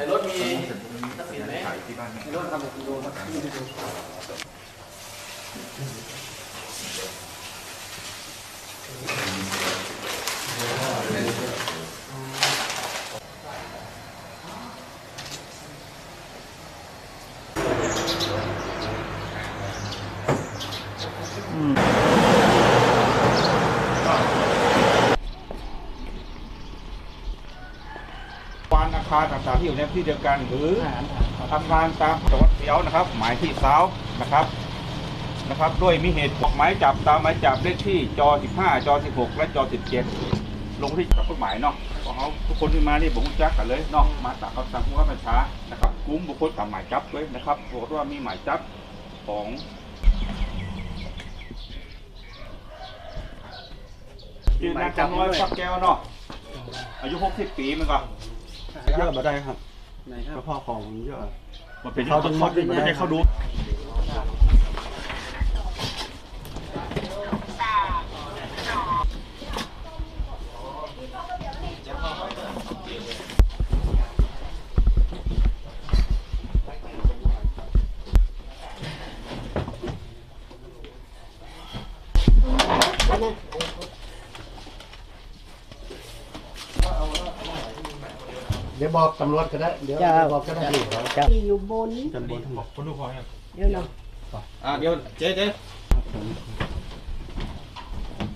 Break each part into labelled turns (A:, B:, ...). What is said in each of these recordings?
A: ในรถมี
B: ทรัพย์สินไหม
C: ใน
B: รถทำแบบดูครั
C: บ คารต่างๆที่อยู่ในที่เดียวกัน หรืออาคารตามจังหวัดเสียวนะครับ หมายที่สาวนะครับนะครับด้วยมีเหตุออกหมายจับตามหมายจับเลขที่จอ 15 จอ 16 และจอ 17 ลงที่กับกฎหมายเนาะของเขาทุกคนที่มานี่ผมรู้จักกันเลยเนาะมาตามคำสั่งผู้ว่าบัญชานะครับกลุ่มบุคคลตามหมายจับด้วยนะครับบอกฏว่ามีหมายจับของยืนนางจำน้อยฟักแก้วเนาะอายุ 60 ปีมันก็
D: เยอะมาได้ครับไหนคกรัระบเพาะของเยอะ
C: มันเป็นเขาต้องเขาเป็นไม่ให้เขาดู
D: เดี๋ยวบอกตำรวจก็ได้ เดี๋ยวบอกก็ได้ที่เขา
E: ที่อยู่บน
D: จำบนทั้งหม
C: ดคนดูพอยัง
E: เดี๋ยวเนาะ
F: อ่าเดี๋ยวเจ๊เจ๊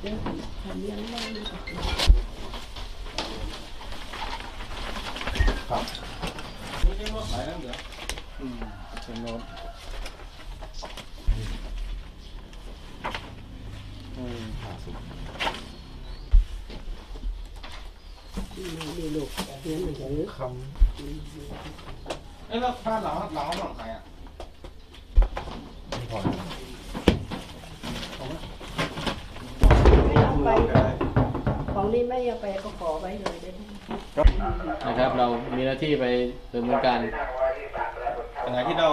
E: เดี๋ยวทำเรื่องบ้านนี่ก่
F: อนอืมเป็นโน้ตอืม
E: นี่ลูกเรียนหนังสือ
D: ค
F: เอ้ยแล้วบ้าหลังหลังหลังใครอะ
E: ไม่เอไปของนี้ไม่เอาไปก็ขอไว้เลยได้ไหม
A: นะครับ เรามีหน้าที่ไปดำเนินการอะไร
C: ที่เรา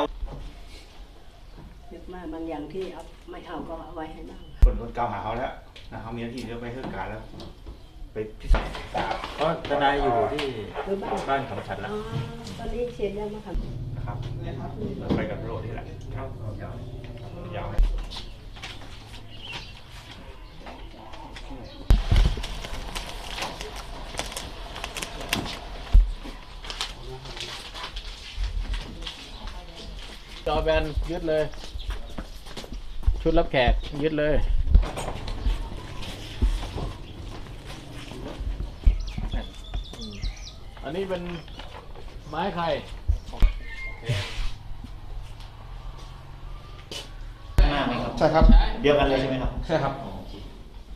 E: นึกมากบางอย่างที่เอาไม่เอาก็เอาไว้ให้บ้าง
C: คนคนกล่าวหาเขาแล้วนะเขามีหน้าที่เดี๋ยวไปเฮือการแล้ว ไปพิสูจน์ทราบเพราะทนายอยู่
G: ที่
E: คือบ้าน
B: บ้านของฉันอ๋แล้
E: วอตอนนี้เชียนยังมาทำ
C: นะครับ ไปกับตำรวจนี่แหละ ครับยาวๆยาว
A: จอแบนยึดเลย ชุดรับแขกยึดเลย อันนี้เป็นไม้ไข่หน้ไหม
G: ครับ
F: ใช่ครับ
A: เ
G: ดียวก
A: ันเลยใช่ไห
G: มครับ
F: ใช่ครับ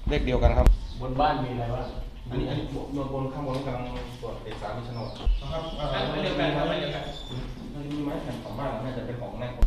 F: เลขเดียวกันครับ
A: บนบ้านมีอะไรบ้าง
F: อันนี้อันนี้บนบนข้างบนกลางส่วนเอกสารมีโนดนะครับอันเดียวกันครับอันเดียวกันมันมีไม้แผ่นสองบ้านน่าจะเป็นของแม่คน